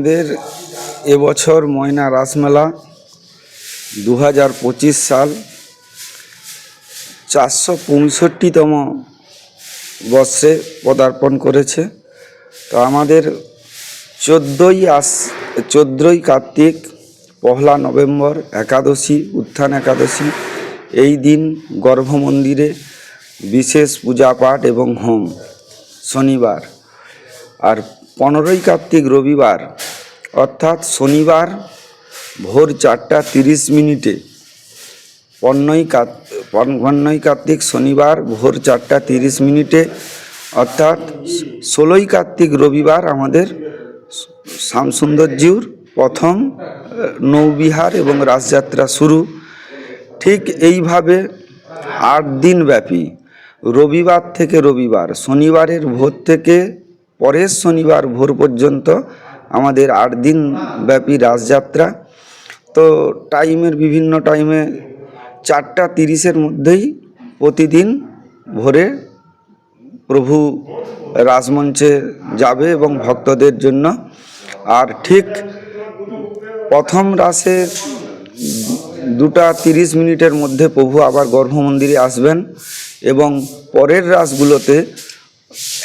আমাদের এবছর ময়না রাসমেলা দু পঁচিশ সাল চারশো পঁয়ষট্টিতম বর্ষে পদার্পণ করেছে। তো আমাদের চোদ্দোই আস, চোদ্দোই কার্তিক, পহলা নভেম্বর একাদশী, উত্থান একাদশী, এই দিন গর্ভমন্দিরে বিশেষ পূজা পাঠ এবং হোম, শনিবার। আর পনেরোই কার্তিক রবিবার অর্থাৎ শনিবার ভোর চারটা তিরিশ মিনিটে। পণ্যই কাত কার্তিক শনিবার ভোর চারটা তিরিশ মিনিটে। অর্থাৎ ষোলোই কার্তিক রবিবার আমাদের শ্যামসুন্দরজিউর প্রথম নৌবিহার এবং রাসযাত্রা শুরু। ঠিক এইভাবে আট দিন ব্যাপী রবিবার থেকে রবিবার, শনিবারের ভোর থেকে পরের শনিবার ভোর পর্যন্ত আমাদের আট দিন ব্যাপী রাসযাত্রা তো টাইমের বিভিন্ন টাইমে চারটা তিরিশের মধ্যেই প্রতিদিন ভোরে প্রভু রাজমঞ্চে যাবে এবং ভক্তদের জন্য। আর ঠিক প্রথম রাসে দুটা তিরিশ মিনিটের মধ্যে প্রভু আবার গর্ভমন্দিরে আসবেন এবং পরের রাসগুলোতে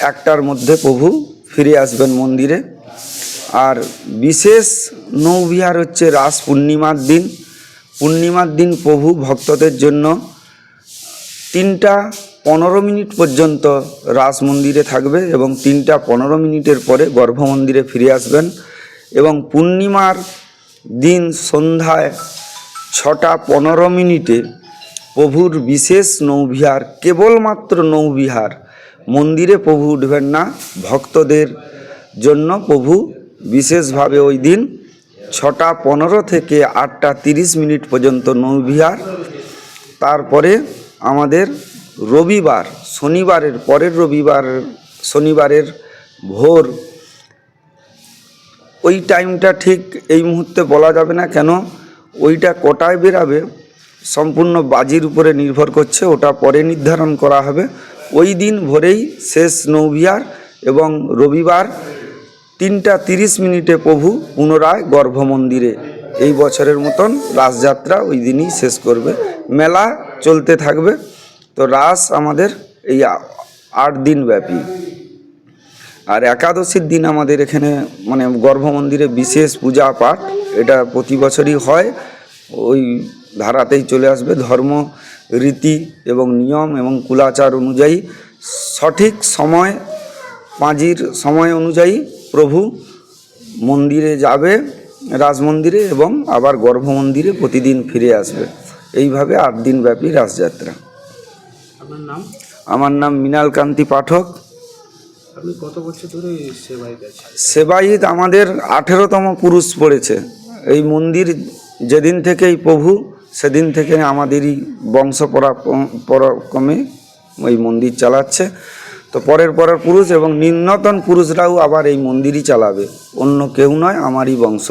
একটার মধ্যে প্রভু ফিরে আসবেন মন্দিরে। আর বিশেষ নৌবিহার হচ্ছে রাস পূর্ণিমার দিন। পূর্ণিমার দিন প্রভু ভক্তদের জন্য তিনটা পনেরো মিনিট পর্যন্ত রাস মন্দিরে থাকবে এবং তিনটা পনেরো মিনিটের পরে গর্ভ মন্দিরে ফিরে আসবেন এবং পূর্ণিমার দিন সন্ধ্যায় ছটা পনেরো মিনিটে প্রভুর বিশেষ নৌবিহার, কেবলমাত্র নৌবিহার মন্দিরে প্রভু উঠবেন না, ভক্তদের জন্য প্রভু বিশেষভাবে ওই দিন ছটা পনেরো থেকে আটটা তিরিশ মিনিট পর্যন্ত নৌবিহার। তারপরে আমাদের রবিবার, শনিবারের পরের রবিবার, শনিবারের ভোর। ওই টাইমটা ঠিক এই মুহূর্তে বলা যাবে না কেন, ওইটা কটায় বেরাবে, সম্পূর্ণ বাজির উপরে নির্ভর করছে, ওটা পরে নির্ধারণ করা হবে। ওই দিন ভোরেই শেষ নৌবিহার এবং রবিবার তিনটা তিরিশ মিনিটে প্রভু পুনরায় গর্ভমন্দিরে। এই বছরের মতন রাসযাত্রা ওই দিনই শেষ করবে। মেলা চলতে থাকবে। তো রাস আমাদের এই আট দিন ব্যাপী। আর একাদশীর দিন আমাদের এখানে মানে গর্ভমন্দিরে বিশেষ পূজা পাঠ এটা প্রতি বছরই হয়। ওই ধারাতেই চলে আসবে। ধর্ম, রীতি এবং নিয়ম এবং কুলাচার অনুযায়ী সঠিক সময় পাঁজির সময় অনুযায়ী প্রভু মন্দিরে যাবে রাজমন্দিরে এবং আবার গর্ভমন্দিরে প্রতিদিন ফিরে আসবে। এইভাবে আট দিন ব্যাপী রাসযাত্রা আপনার নাম? আমার নাম মৃণাল কান্তি পাঠক। আপনি কত বছর ধরে এই সেবায় সেবায়িত আমাদের আঠেরোতম পুরুষ পড়েছে। এই মন্দির যেদিন থেকেই প্রভু সেদিন থেকে আমাদেরই বংশ পরা- পরাক্রমে ওই মন্দির চালাচ্ছে। তো পরের পরের পুরুষ এবং নিম্নতন পুরুষরাও আবার এই মন্দিরই চালাবে। অন্য কেউ নয়, আমারই বংশ।